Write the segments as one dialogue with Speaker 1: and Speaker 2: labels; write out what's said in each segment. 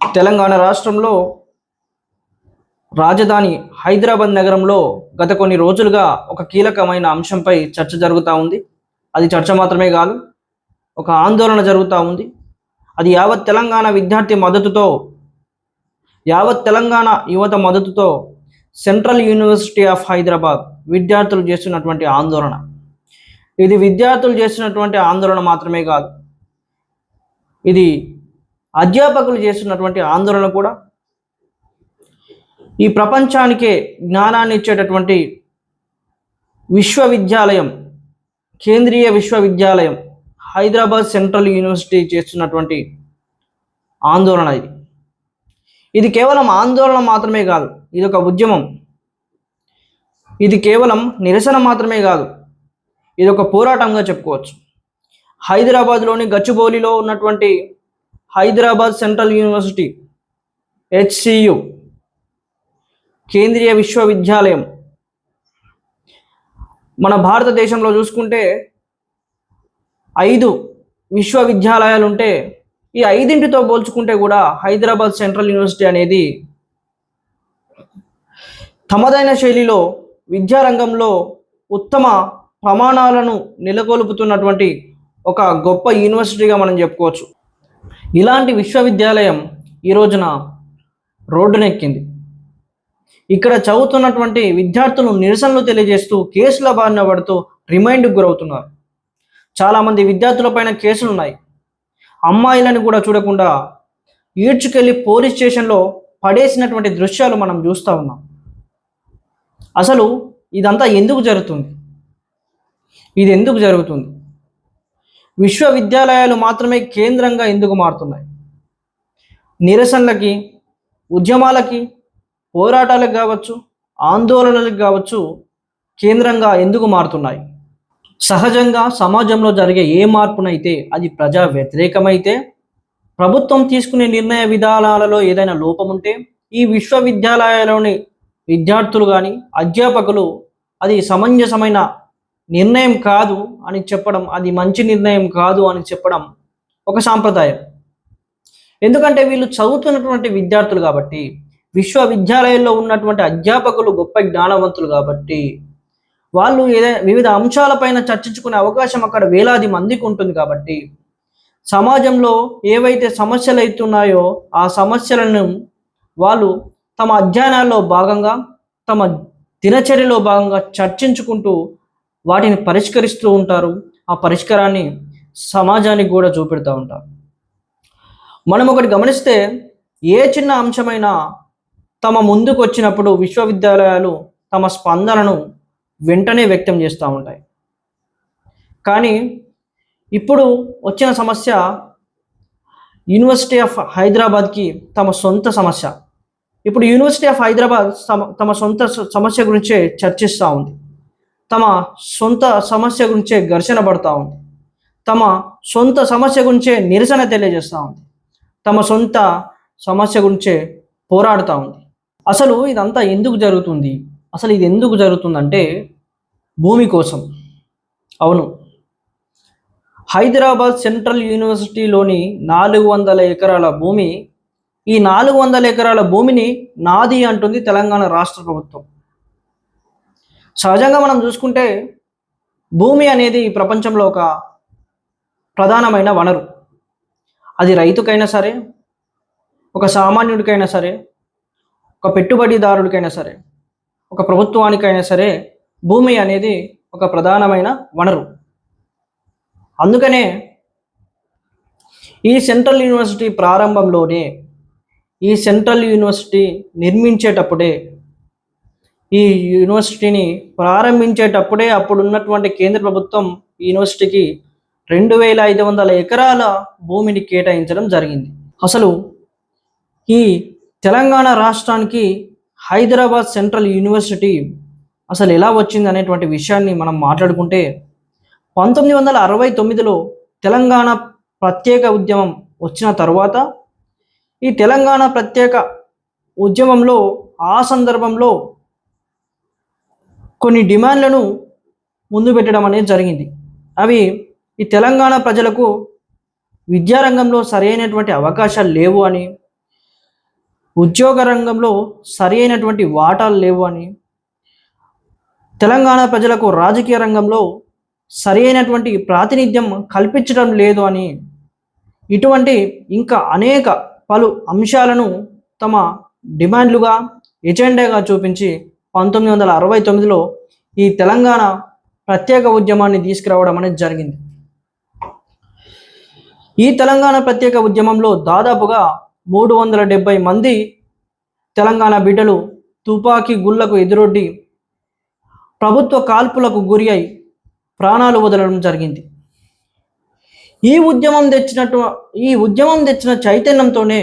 Speaker 1: తెలంగాణ రాష్ట్రంలో రాజధాని హైదరాబాద్ నగరంలో గత కొన్ని రోజులుగా ఒక కీలకమైన అంశంపై చర్చ జరుగుతూ ఉంది. అది చర్చ మాత్రమే కాదు ఒక ఆందోళన జరుగుతూ ఉంది. అది యావత్ తెలంగాణ విద్యార్థి మద్దతుతో యావత్ తెలంగాణ యువత మద్దతుతో సెంట్రల్ యూనివర్సిటీ ఆఫ్ హైదరాబాద్ విద్యార్థులు చేస్తున్నటువంటి ఆందోళన. ఇది విద్యార్థులు చేస్తున్నటువంటి ఆందోళన మాత్రమే కాదు. ఇది అధ్యాపకులు చేస్తున్నటువంటి ఆందోళన కూడా ఈ ప్రపంచానికే జ్ఞానాన్ని ఇచ్చేటటువంటి విశ్వవిద్యాలయం కేంద్రీయ విశ్వవిద్యాలయం హైదరాబాద్ సెంట్రల్ యూనివర్సిటీ చేస్తున్నటువంటి ఆందోళన ఇది. ఇది కేవలం ఆందోళన మాత్రమే కాదు ఇది ఒక ఉద్యమం. ఇది కేవలం నిరసన మాత్రమే కాదు ఇది ఒక పోరాటంగా చెప్పుకోవచ్చు. హైదరాబాద్లోని గచ్చిబౌలిలో ఉన్నటువంటి హైదరాబాద్ సెంట్రల్ యూనివర్సిటీ హెచ్సియు కేంద్రీయ విశ్వవిద్యాలయం. మన భారతదేశంలో చూసుకుంటే ఐదు విశ్వవిద్యాలయాలు ఉంటే ఈ ఐదింటితో పోల్చుకుంటే కూడా హైదరాబాద్ సెంట్రల్ యూనివర్సిటీ అనేది తమదైన శైలిలో విద్యారంగంలో ఉత్తమ ప్రమాణాలను నెలకొల్పుతున్నటువంటి ఒక గొప్ప యూనివర్సిటీగా మనం చెప్పుకోవచ్చు. ఇలాంటి విశ్వవిద్యాలయం ఈ రోజున రోడ్డునెక్కింది. ఇక్కడ చదువుతున్నటువంటి విద్యార్థులు నిరసనలు తెలియజేస్తూ కేసుల బారిన పడుతూ రిమైండ్కి గురవుతున్నారు. చాలామంది విద్యార్థులపైన కేసులు ఉన్నాయి అమ్మాయిలను కూడా చూడకుండా ఈడ్చుకెళ్ళి పోలీస్ స్టేషన్లో పడేసినటువంటి దృశ్యాలు మనం చూస్తూ ఉన్నాం. అసలు ఇదంతా ఎందుకు జరుగుతుంది? ఇది ఎందుకు జరుగుతుంది? విశ్వవిద్యాలయాలు మాత్రమే కేంద్రంగా ఎందుకు మారుతున్నాయి? నిరసనలకి ఉద్యమాలకి పోరాటాలకు కావచ్చు ఆందోళనలకు కావచ్చు కేంద్రంగా ఎందుకు మారుతున్నాయి? సహజంగా సమాజంలో జరిగే ఏ మార్పునైతే అది ప్రజా వ్యతిరేకమైతే ప్రభుత్వం తీసుకునే నిర్ణయ విధానాలలో ఏదైనా లోపం ఉంటే ఈ విశ్వవిద్యాలయాల్లోని విద్యార్థులు కానీ అధ్యాపకులు అది సమంజసమైన నిర్ణయం కాదు అని చెప్పడం అది మంచి నిర్ణయం కాదు అని చెప్పడం ఒక సాంప్రదాయం. ఎందుకంటే వీళ్ళు చదువుతున్నటువంటి విద్యార్థులు కాబట్టి విశ్వవిద్యాలయంలో ఉన్నటువంటి అధ్యాపకులు గొప్ప జ్ఞానవంతులు కాబట్టి వాళ్ళు ఏదైనా వివిధ అంశాలపైన చర్చించుకునే అవకాశం అక్కడ వేలాది మందికి ఉంటుంది కాబట్టి సమాజంలో ఏవైతే సమస్యలు అవుతున్నాయో ఆ సమస్యలను వాళ్ళు తమ అధ్యయనాల్లో భాగంగా తమ దినచర్యలో భాగంగా చర్చించుకుంటూ వాటిని పరిష్కరిస్తూ ఉంటారు. ఆ పరిష్కారాన్ని సమాజానికి కూడా చూపెడుతూ ఉంటారు. మనం ఒకటి గమనిస్తే ఏ చిన్న అంశమైనా తమ ముందుకు వచ్చినప్పుడు విశ్వవిద్యాలయాలు తమ స్పందనను వెంటనే వ్యక్తం చేస్తూ ఉంటాయి. కానీ ఇప్పుడు వచ్చిన సమస్య యూనివర్సిటీ ఆఫ్ హైదరాబాద్కి తమ సొంత సమస్య. ఇప్పుడు యూనివర్సిటీ ఆఫ్ హైదరాబాద్ తమ తమ సొంత సమస్య గురించే చర్చిస్తూ ఉంది. తమ సొంత సమస్య గురించే ఘర్షణ పడుతూ ఉంది. తమ సొంత సమస్య గురించే నిరసన తెలియజేస్తూ ఉంది. తమ సొంత సమస్య గురించే పోరాడుతూ ఉంది. అసలు ఇదంతా ఎందుకు జరుగుతుంది? అసలు ఇది ఎందుకు జరుగుతుందంటే భూమి కోసం. అవును. హైదరాబాద్ సెంట్రల్ యూనివర్సిటీలోని నాలుగు వందల ఎకరాల భూమి ఈ నాలుగు వందల ఎకరాల భూమిని నాది అంటుంది తెలంగాణ రాష్ట్ర ప్రభుత్వం. సహజంగా మనం చూసుకుంటే భూమి అనేది ప్రపంచంలో ఒక ప్రధానమైన వనరు. అది రైతుకైనా సరే ఒక సామాన్యుడికైనా సరే ఒక పెట్టుబడిదారుడికైనా సరే ఒక ప్రభుత్వానికైనా సరే భూమి అనేది ఒక ప్రధానమైన వనరు. అందుకనే ఈ సెంట్రల్ యూనివర్సిటీ ప్రారంభంలోనే ఈ సెంట్రల్ యూనివర్సిటీ నిర్మించేటప్పుడే ఈ యూనివర్సిటీని ప్రారంభించేటప్పుడే అప్పుడు ఉన్నటువంటి కేంద్ర ప్రభుత్వం యూనివర్సిటీకి రెండు వేల ఐదు వందల ఎకరాల భూమిని కేటాయించడం జరిగింది. అసలు ఈ తెలంగాణ రాష్ట్రానికి హైదరాబాద్ సెంట్రల్ యూనివర్సిటీ అసలు ఎలా వచ్చింది అనేటువంటి విషయాన్ని మనం మాట్లాడుకుంటే పంతొమ్మిది వందల అరవై తొమ్మిదిలో తెలంగాణ ప్రత్యేక ఉద్యమం వచ్చిన తర్వాత ఈ తెలంగాణ ప్రత్యేక ఉద్యమంలో ఆ సందర్భంలో కొన్ని డిమాండ్లను ముందు పెట్టడం అనేది జరిగింది. అవి ఈ తెలంగాణ ప్రజలకు విద్యారంగంలో సరైనటువంటి అవకాశాలు లేవు అని ఉద్యోగ రంగంలో సరి అయినటువంటి వాటాలు లేవు అని తెలంగాణ ప్రజలకు రాజకీయ రంగంలో సరి అయినటువంటి ప్రాతినిధ్యం కల్పించడం లేదు అని ఇటువంటి ఇంకా అనేక పలు అంశాలను తమ డిమాండ్లుగా ఎజెండాగా చూపించి పంతొమ్మిది వందల అరవై తొమ్మిదిలో ఈ తెలంగాణ ప్రత్యేక ఉద్యమాన్ని తీసుకురావడం అనేది జరిగింది. ఈ తెలంగాణ ప్రత్యేక ఉద్యమంలో దాదాపుగా మూడు వందల డెబ్బై మంది తెలంగాణ బిడ్డలు తుపాకీ గుళ్ళకు ఎదురొడ్డి ప్రభుత్వ కాల్పులకు గురి అయి ప్రాణాలు వదలడం జరిగింది. ఈ ఉద్యమం తెచ్చినట్టు ఈ ఉద్యమం తెచ్చిన చైతన్యంతోనే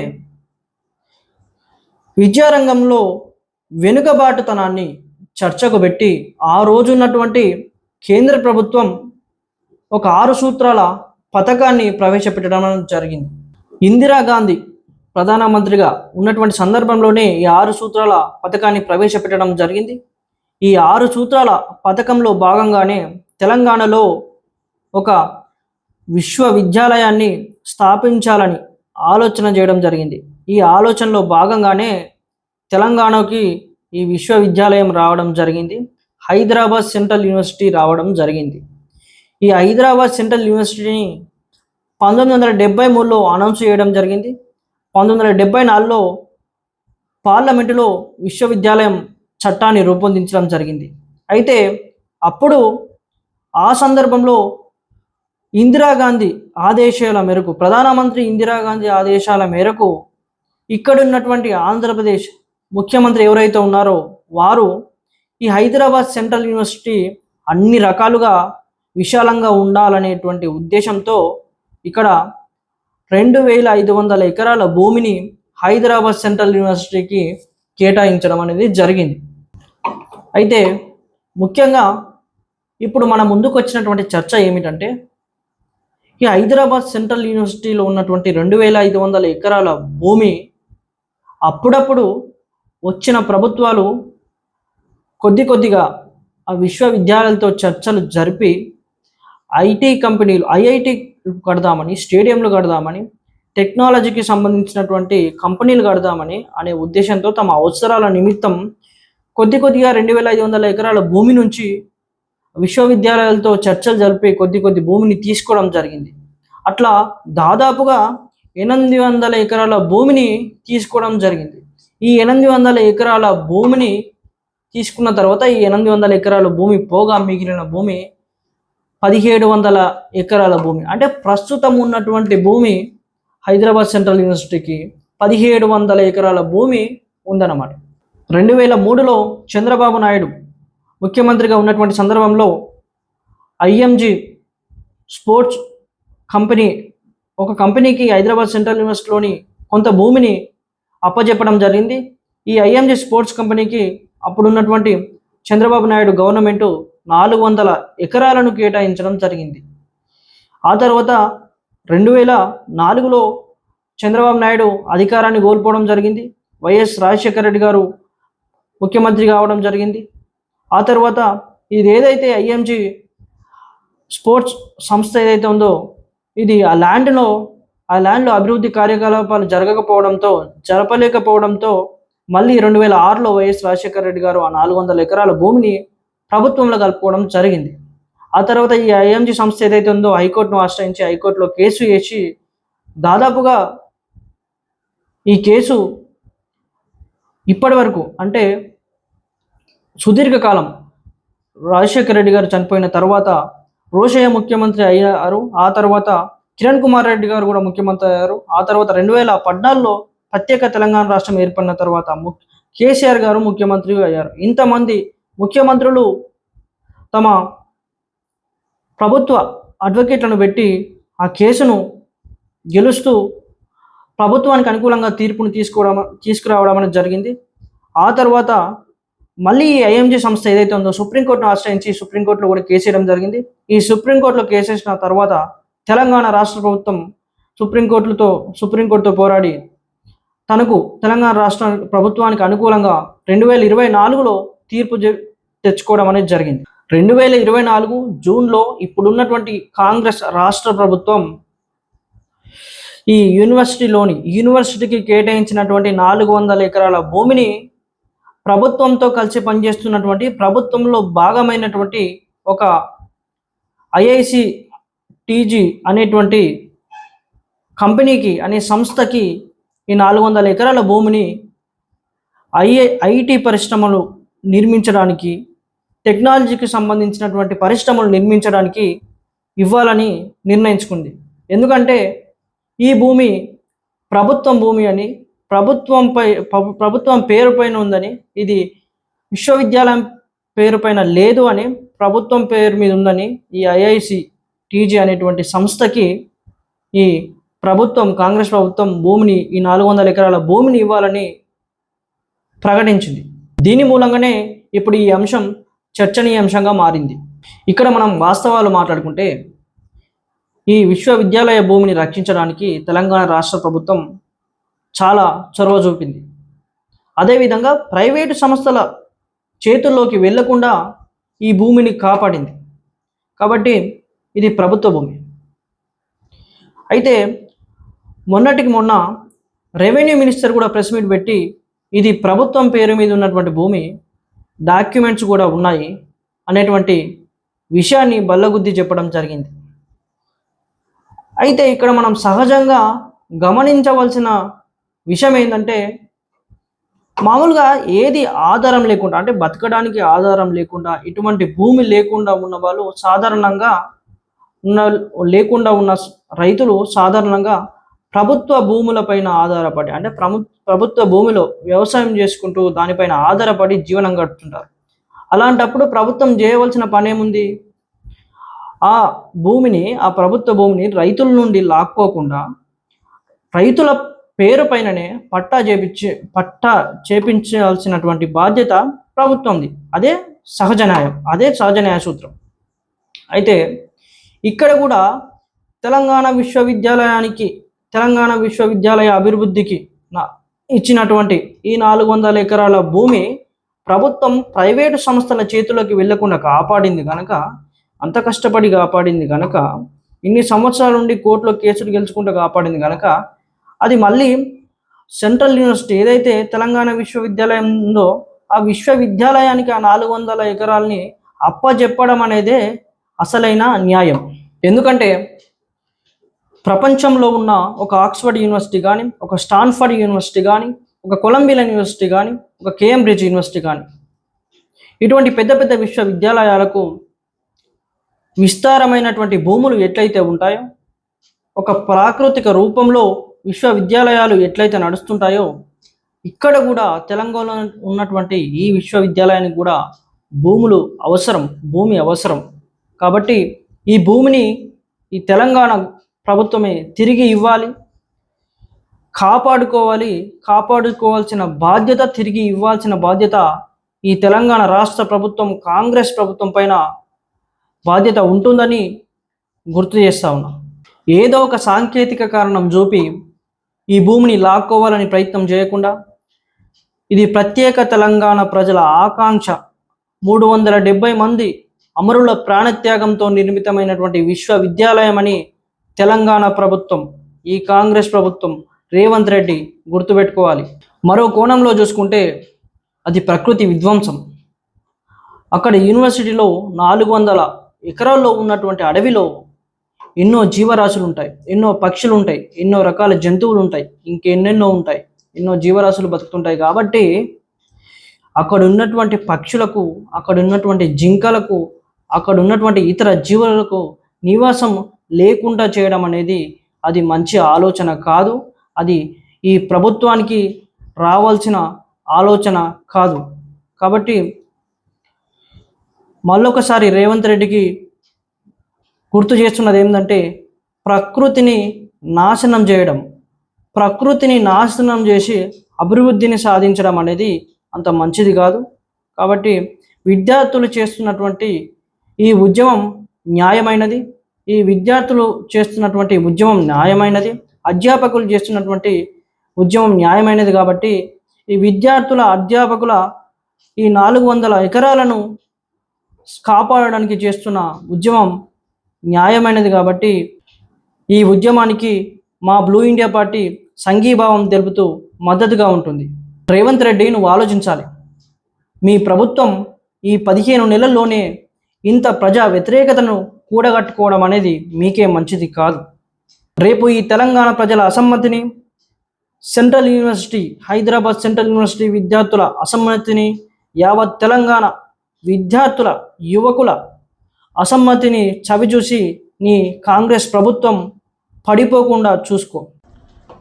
Speaker 1: విద్యారంగంలో వెనుకబాటుతనాన్ని చర్చకు పెట్టి ఆ రోజు ఉన్నటువంటి కేంద్ర ప్రభుత్వం ఒక ఆరు సూత్రాల పథకాన్ని ప్రవేశపెట్టడం జరిగింది. ఇందిరాగాంధీ ప్రధానమంత్రిగా ఉన్నటువంటి సందర్భంలోనే ఈ ఆరు సూత్రాల పథకాన్ని ప్రవేశపెట్టడం జరిగింది. ఈ ఆరు సూత్రాల పథకంలో భాగంగానే తెలంగాణలో ఒక విశ్వవిద్యాలయాన్ని స్థాపించాలని ఆలోచన చేయడం జరిగింది. ఈ ఆలోచనలో భాగంగానే తెలంగాణకి ఈ విశ్వవిద్యాలయం రావడం జరిగింది. హైదరాబాద్ సెంట్రల్ యూనివర్సిటీ రావడం జరిగింది. ఈ హైదరాబాద్ సెంట్రల్ యూనివర్సిటీని పంతొమ్మిది వందల డెబ్బై మూడులో అనౌన్స్ చేయడం జరిగింది. పంతొమ్మిది వందల డెబ్బై నాలుగులో పార్లమెంటులో విశ్వవిద్యాలయం చట్టాన్ని రూపొందించడం జరిగింది. అయితే అప్పుడు ఆ సందర్భంలో ఇందిరాగాంధీ ఆదేశాల మేరకు ప్రధానమంత్రి ఇందిరాగాంధీ ఆదేశాల మేరకు ఇక్కడ ఉన్నటువంటి ఆంధ్రప్రదేశ్ ముఖ్యమంత్రి ఎవరైతే ఉన్నారో వారు ఈ హైదరాబాద్ సెంట్రల్ యూనివర్సిటీ అన్ని రకాలుగా విశాలంగా ఉండాలనేటువంటి ఉద్దేశంతో ఇక్కడ రెండు వేల ఐదు వందల ఎకరాల భూమిని హైదరాబాద్ సెంట్రల్ యూనివర్సిటీకి కేటాయించడం అనేది జరిగింది. అయితే ముఖ్యంగా ఇప్పుడు మన ముందుకు వచ్చినటువంటి చర్చ ఏమిటంటే ఈ హైదరాబాద్ సెంట్రల్ యూనివర్సిటీలో ఉన్నటువంటి రెండు వేల ఐదు వందల ఎకరాల భూమి అప్పుడప్పుడు వచ్చిన ప్రభుత్వాలు కొద్ది కొద్దిగా ఆ విశ్వవిద్యాలయాలతో చర్చలు జరిపి ఐటీ కంపెనీలు ఐఐటి కడదామని స్టేడియంలు కడదామని టెక్నాలజీకి సంబంధించినటువంటి కంపెనీలు కడదామని అనే ఉద్దేశంతో తమ అవసరాల నిమిత్తం కొద్ది కొద్దిగా రెండు వేల ఐదు వందల ఎకరాల భూమి నుంచి విశ్వవిద్యాలయాలతో చర్చలు జరిపి కొద్ది కొద్ది భూమిని తీసుకోవడం జరిగింది. అట్లా దాదాపుగా ఎనిమిది వందల ఎకరాల భూమిని తీసుకోవడం జరిగింది. ఈ ఎనిమిది వందల ఎకరాల భూమిని తీసుకున్న తర్వాత ఈ ఎనిమిది వందల ఎకరాల భూమి పోగా మిగిలిన భూమి పదిహేడు వందల ఎకరాల భూమి. అంటే ప్రస్తుతం ఉన్నటువంటి భూమి హైదరాబాద్ సెంట్రల్ యూనివర్సిటీకి పదిహేడు వందల ఎకరాల భూమి ఉందన్నమాట. రెండు వేల మూడులో చంద్రబాబు నాయుడు ముఖ్యమంత్రిగా ఉన్నటువంటి సందర్భంలో ఐఎంజి స్పోర్ట్స్ కంపెనీ ఒక కంపెనీకి హైదరాబాద్ సెంట్రల్ యూనివర్సిటీలోని కొంత భూమిని అప్పజెప్పడం జరిగింది. ఈ ఐఎంజీ స్పోర్ట్స్ కంపెనీకి అప్పుడున్నటువంటి చంద్రబాబు నాయుడు గవర్నమెంటు నాలుగు వందల ఎకరాలను కేటాయించడం జరిగింది. ఆ తర్వాత రెండు వేల నాలుగులో చంద్రబాబు నాయుడు అధికారాన్ని కోల్పోవడం జరిగింది. వైఎస్ రాజశేఖర రెడ్డి గారు ముఖ్యమంత్రి కావడం జరిగింది. ఆ తర్వాత ఇది ఏదైతే ఐఎంజీ స్పోర్ట్స్ సంస్థ ఏదైతే ఉందో ఇది ఆ ల్యాండ్లో ఆ ల్యాండ్లో అభివృద్ధి కార్యకలాపాలు జరగకపోవడంతో జరపలేకపోవడంతో మళ్ళీ రెండు వేల ఆరులో వైఎస్ రాజశేఖర రెడ్డి గారు ఆ నాలుగు వందల ఎకరాల భూమిని ప్రభుత్వంలో కలుపుకోవడం జరిగింది. ఆ తర్వాత ఈ ఐఎంజీ సంస్థ ఏదైతే ఉందో హైకోర్టును ఆశ్రయించి హైకోర్టులో కేసు వేసి దాదాపుగా ఈ కేసు ఇప్పటి వరకు అంటే సుదీర్ఘకాలం రాజశేఖర రెడ్డి గారు చనిపోయిన తర్వాత రోషయ్య ముఖ్యమంత్రి అయ్యారు. ఆ తర్వాత కిరణ్ కుమార్ రెడ్డి గారు కూడా ముఖ్యమంత్రి అయ్యారు. ఆ తర్వాత రెండు వేల పద్నాలుగులో ప్రత్యేక తెలంగాణ రాష్ట్రం ఏర్పడిన తర్వాత ము కేసీఆర్ గారు ముఖ్యమంత్రి అయ్యారు. ఇంతమంది ముఖ్యమంత్రులు తమ ప్రభుత్వ అడ్వకేట్లను పెట్టి ఆ కేసును గెలుస్తూ ప్రభుత్వానికి అనుకూలంగా తీర్పును తీసుకోవడం తీసుకురావడం అనేది జరిగింది. ఆ తర్వాత మళ్ళీ ఐఎంజీ సంస్థ ఏదైతే ఉందో సుప్రీంకోర్టును ఆశ్రయించి సుప్రీంకోర్టులో కూడా కేసు వేయడం జరిగింది. ఈ సుప్రీంకోర్టులో కేసు వేసిన తర్వాత తెలంగాణ రాష్ట్ర ప్రభుత్వం సుప్రీంకోర్టులతో సుప్రీంకోర్టుతో పోరాడి తనకు తెలంగాణ రాష్ట్ర ప్రభుత్వానికి అనుకూలంగా రెండు వేల ఇరవై నాలుగులో తీర్పు తెచ్చుకోవడం అనేది జరిగింది. రెండు వేల ఇరవై నాలుగు జూన్లో ఇప్పుడున్నటువంటి కాంగ్రెస్ రాష్ట్ర ప్రభుత్వం ఈ యూనివర్సిటీలోని యూనివర్సిటీకి కేటాయించినటువంటి నాలుగు వందల ఎకరాల భూమిని ప్రభుత్వంతో కలిసి పనిచేస్తున్నటువంటి ప్రభుత్వంలో భాగమైనటువంటి ఒక ఐఐసి టీజీ అనేటువంటి కంపెనీకి అనే సంస్థకి ఈ నాలుగు వందల ఎకరాల భూమిని ఐఏ ఐటీ పరిశ్రమలు నిర్మించడానికి టెక్నాలజీకి సంబంధించినటువంటి పరిశ్రమలు నిర్మించడానికి ఇవ్వాలని నిర్ణయించుకుంది. ఎందుకంటే ఈ భూమి ప్రభుత్వం భూమి అని ప్రభుత్వంపై ప్రభుత్వం పేరు పైన ఉందని ఇది విశ్వవిద్యాలయం పేరు పైన లేదు అని ప్రభుత్వం పేరు మీద ఉందని ఈ ఐఐసి టీజీ అనేటువంటి సంస్థకి ఈ ప్రభుత్వం కాంగ్రెస్ ప్రభుత్వం భూమిని ఈ నాలుగు వందల ఎకరాల భూమిని ఇవ్వాలని ప్రకటించింది. దీని మూలంగానే ఇప్పుడు ఈ అంశం చర్చనీయాంశంగా మారింది. ఇక్కడ మనం వాస్తవాలు మాట్లాడుకుంటే ఈ విశ్వవిద్యాలయ భూమిని రక్షించడానికి తెలంగాణ రాష్ట్ర ప్రభుత్వం చాలా చొరవ చూపింది. అదేవిధంగా ప్రైవేటు సంస్థల చేతుల్లోకి వెళ్ళకుండా ఈ భూమిని కాపాడింది. కాబట్టి ఇది ప్రభుత్వ భూమి. అయితే మొన్నటికి మొన్న రెవెన్యూ మినిస్టర్ కూడా ప్రెస్ మీట్ పెట్టి ఇది ప్రభుత్వం పేరు మీద ఉన్నటువంటి భూమి డాక్యుమెంట్స్ కూడా ఉన్నాయి అనేటువంటి విషయాన్ని బల్లగుద్ది చెప్పడం జరిగింది. అయితే ఇక్కడ మనం సహజంగా గమనించవలసిన విషయం ఏంటంటే మామూలుగా ఏది ఆధారం లేకుండా అంటే బతకడానికి ఆధారం లేకుండా ఇటువంటి భూమి లేకుండా ఉన్న వాళ్ళు సాధారణంగా ఉన్న లేకుండా ఉన్న రైతులు సాధారణంగా ప్రభుత్వ భూములపైన ఆధారపడి అంటే ప్రభు ప్రభుత్వ భూమిలో వ్యవసాయం చేసుకుంటూ దానిపైన ఆధారపడి జీవనం గడుపుతుంటారు. అలాంటప్పుడు ప్రభుత్వం చేయవలసిన పనేముంది ఆ భూమిని ఆ ప్రభుత్వ భూమిని రైతుల నుండి లాక్కోకుండా రైతుల పేరు పైననే పట్టా చేపించి పట్టా చేపించాల్సినటువంటి బాధ్యత ప్రభుత్వంది. అదే సహజ న్యాయం అదే సహజ న్యాయ సూత్రం అయితే ఇక్కడ కూడా తెలంగాణ విశ్వవిద్యాలయానికి తెలంగాణ విశ్వవిద్యాలయ అభివృద్ధికి నా- ఇచ్చినటువంటి ఈ నాలుగు వందల ఎకరాల భూమి ప్రభుత్వం ప్రైవేటు సంస్థల చేతుల్లోకి వెళ్ళకుండా కాపాడింది కనుక అంత కష్టపడి కాపాడింది కనుక ఇన్ని సంవత్సరాల నుండి కోర్టులో కేసులు గెలుచుకుంటూ కాపాడింది కనుక అది మళ్ళీ సెంట్రల్ యూనివర్సిటీ ఏదైతే తెలంగాణ విశ్వవిద్యాలయం ఉందో ఆ విశ్వవిద్యాలయానికి ఆ నాలుగు వందల ఎకరాలని అప్పజెప్పడం అనేదే అసలైన న్యాయం. ఎందుకంటే ప్రపంచంలో ఉన్న ఒక ఆక్స్ఫర్డ్ యూనివర్సిటీ కానీ ఒక స్టాన్ఫర్డ్ యూనివర్సిటీ కానీ ఒక కొలంబియా యూనివర్సిటీ కానీ ఒక కేంబ్రిడ్జ్ యూనివర్సిటీ కానీ ఇటువంటి పెద్ద పెద్ద విశ్వవిద్యాలయాలకు విస్తారమైనటువంటి భూములు ఎట్లయితే ఉంటాయో ఒక ప్రాకృతిక రూపంలో విశ్వవిద్యాలయాలు ఎట్లయితే నడుస్తుంటాయో ఇక్కడ కూడా తెలంగాణలో ఉన్నటువంటి ఈ విశ్వవిద్యాలయానికి కూడా భూములు అవసరం భూమి అవసరం. కాబట్టి ఈ భూమిని ఈ తెలంగాణ ప్రభుత్వమే తిరిగి ఇవ్వాలి కాపాడుకోవాలి కాపాడుకోవాల్సిన బాధ్యత తిరిగి ఇవ్వాల్సిన బాధ్యత ఈ తెలంగాణ రాష్ట్ర ప్రభుత్వం కాంగ్రెస్ ప్రభుత్వం పైన బాధ్యత ఉంటుందని గుర్తు చేస్తా ఉన్నా. ఏదో ఒక సాంకేతిక కారణం చూపి ఈ భూమిని లాక్కోవాలని ప్రయత్నం చేయకుండా ఇది ప్రత్యేక తెలంగాణ ప్రజల ఆకాంక్ష. మూడు వందల డెబ్బై మంది అమరుల ప్రాణత్యాగంతో నిర్మితమైనటువంటి విశ్వవిద్యాలయం అని తెలంగాణ ప్రభుత్వం ఈ కాంగ్రెస్ ప్రభుత్వం రేవంత్ రెడ్డి గుర్తుపెట్టుకోవాలి. మరో కోణంలో చూసుకుంటే అది ప్రకృతి విధ్వంసం. అక్కడ యూనివర్సిటీలో నాలుగు వందల ఎకరాల్లో ఉన్నటువంటి అడవిలో ఎన్నో జీవరాశులు ఉంటాయి ఎన్నో పక్షులు ఉంటాయి ఎన్నో రకాల జంతువులు ఉంటాయి ఇంకెన్నెన్నో ఉంటాయి ఎన్నో జీవరాశులు బతుకుతుంటాయి కాబట్టి అక్కడ ఉన్నటువంటి పక్షులకు అక్కడ ఉన్నటువంటి జింకలకు అక్కడ ఉన్నటువంటి ఇతర జీవులకు నివాసం లేకుండా చేయడం అనేది అది మంచి ఆలోచన కాదు. అది ఈ ప్రభుత్వానికి రావాల్సిన ఆలోచన కాదు. కాబట్టి మళ్ళొకసారి రేవంత్ రెడ్డికి గుర్తు చేస్తున్నది ఏంటంటే ప్రకృతిని నాశనం చేయడం. ప్రకృతిని నాశనం చేసి అభివృద్ధిని సాధించడం అనేది అంత మంచిది కాదు. కాబట్టి విద్యార్థులు చేస్తున్నటువంటి ఈ ఉద్యమం న్యాయమైనది. ఈ విద్యార్థులు చేస్తున్నటువంటి ఉద్యమం న్యాయమైనది. అధ్యాపకులు చేస్తున్నటువంటి ఉద్యమం న్యాయమైనది కాబట్టి ఈ విద్యార్థుల అధ్యాపకుల ఈ నాలుగు వందల ఎకరాలను కాపాడడానికి చేస్తున్న ఉద్యమం న్యాయమైనది కాబట్టి ఈ ఉద్యమానికి మా బ్లూ ఇండియా పార్టీ సంఘీభావం తెలుపుతూ మద్దతుగా ఉంటుంది. రేవంత్ రెడ్డి నువ్వు ఆలోచించాలి. మీ ప్రభుత్వం ఈ పదిహేను నెలల్లోనే ఇంత ప్రజా వ్యతిరేకతను కూడగట్టుకోవడం అనేది మీకే మంచిది కాదు. రేపు ఈ తెలంగాణ ప్రజల అసమ్మతిని central university Hyderabad central university విద్యార్థుల అసమ్మతిని యావత్ తెలంగాణ విద్యార్థుల యువకుల అసమ్మతిని చవిచూసి నీ కాంగ్రెస్ ప్రభుత్వం పడిపోకుండా చూసుకో.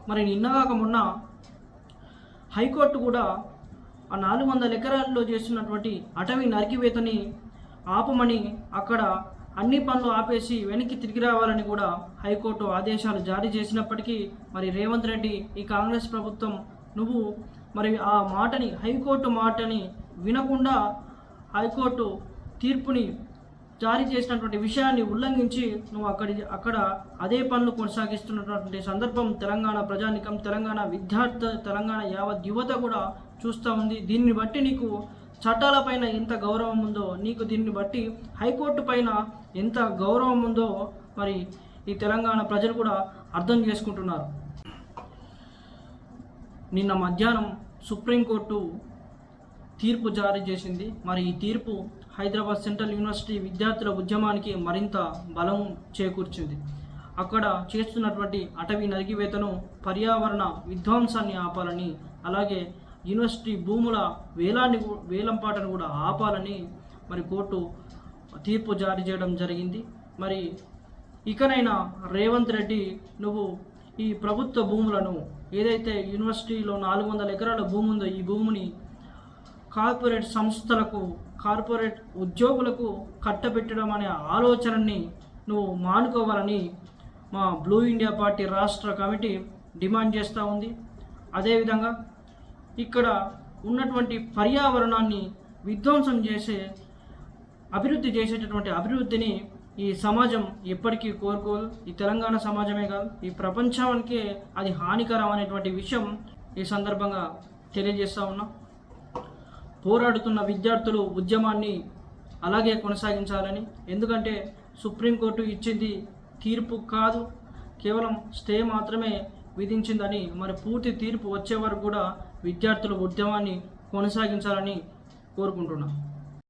Speaker 1: మరి నిన్నగాక మొన్న హైకోర్టు కూడా ఆ నాలుగు వందల ఎకరాల్లో చేస్తున్నటువంటి అటవీ నరికివేతని ఆపమని అక్కడ అన్ని పనులు ఆపేసి వెనక్కి తిరిగి రావాలని కూడా హైకోర్టు ఆదేశాలు జారీ చేసినప్పటికీ మరి రేవంత్ రెడ్డి ఈ కాంగ్రెస్ ప్రభుత్వం నువ్వు మరి ఆ మాటని హైకోర్టు మాటని వినకుండా హైకోర్టు తీర్పుని జారీ చేసినటువంటి విషయాన్ని ఉల్లంఘించి నువ్వు అక్కడి అక్కడ అదే పనులు కొనసాగిస్తున్నటువంటి సందర్భం తెలంగాణ ప్రజానికం తెలంగాణ విద్యార్థి తెలంగాణ యావత్ యువత కూడా చూస్తూ ఉంది. దీన్ని బట్టి నీకు చట్టాలపైన ఎంత గౌరవం ఉందో నీకు దీన్ని బట్టి హైకోర్టు పైన ఎంత గౌరవం ఉందో మరి ఈ తెలంగాణ ప్రజలు కూడా అర్థం చేసుకుంటున్నారు. నిన్న మధ్యాహ్నం సుప్రీంకోర్టు తీర్పు జారీ చేసింది. మరి ఈ తీర్పు హైదరాబాద్ సెంట్రల్ యూనివర్సిటీ విద్యార్థుల ఉద్యమానికి మరింత బలం చేకూర్చింది. అక్కడ చేస్తున్నటువంటి అటవీ నరికివేతను పర్యావరణ విధ్వంసాన్ని ఆపాలని అలాగే యూనివర్సిటీ భూముల వేలాన్ని వేలంపాటను కూడా ఆపాలని మరి కోర్టు తీర్పు జారీ చేయడం జరిగింది. మరి ఇకనైనా రేవంత్ రెడ్డి నువ్వు ఈ ప్రభుత్వ భూములను ఏదైతే యూనివర్సిటీలో నాలుగు వందల ఎకరాల భూమి ఉందో ఈ భూమిని కార్పొరేట్ సంస్థలకు కార్పొరేట్ ఉద్యోగులకు కట్టబెట్టడం అనే ఆలోచనని నువ్వు మానుకోవాలని మా బ్లూ ఇండియా పార్టీ రాష్ట్ర కమిటీ డిమాండ్ చేస్తూ ఉంది. అదేవిధంగా ఇక్కడ ఉన్నటువంటి పర్యావరణాన్ని విధ్వంసం చేసే అభివృద్ధి చేసేటటువంటి అభివృద్ధిని ఈ సమాజం ఎప్పటికీ కోరుకోదు. ఈ తెలంగాణ సమాజమే కాదు ఈ ప్రపంచానికే అది హానికరం అనేటువంటి విషయం ఈ సందర్భంగా తెలియజేస్తా ఉన్నా. పోరాడుతున్న విద్యార్థులు ఉద్యమాన్ని అలాగే కొనసాగించాలని. ఎందుకంటే సుప్రీంకోర్టు ఇచ్చింది తీర్పు కాదు కేవలం స్టే మాత్రమే విధించిందని మరి పూర్తి తీర్పు వచ్చే వరకు కూడా విద్యార్థులు ఉద్యమాన్ని కొనసాగించాలని కోరుకుంటున్నాను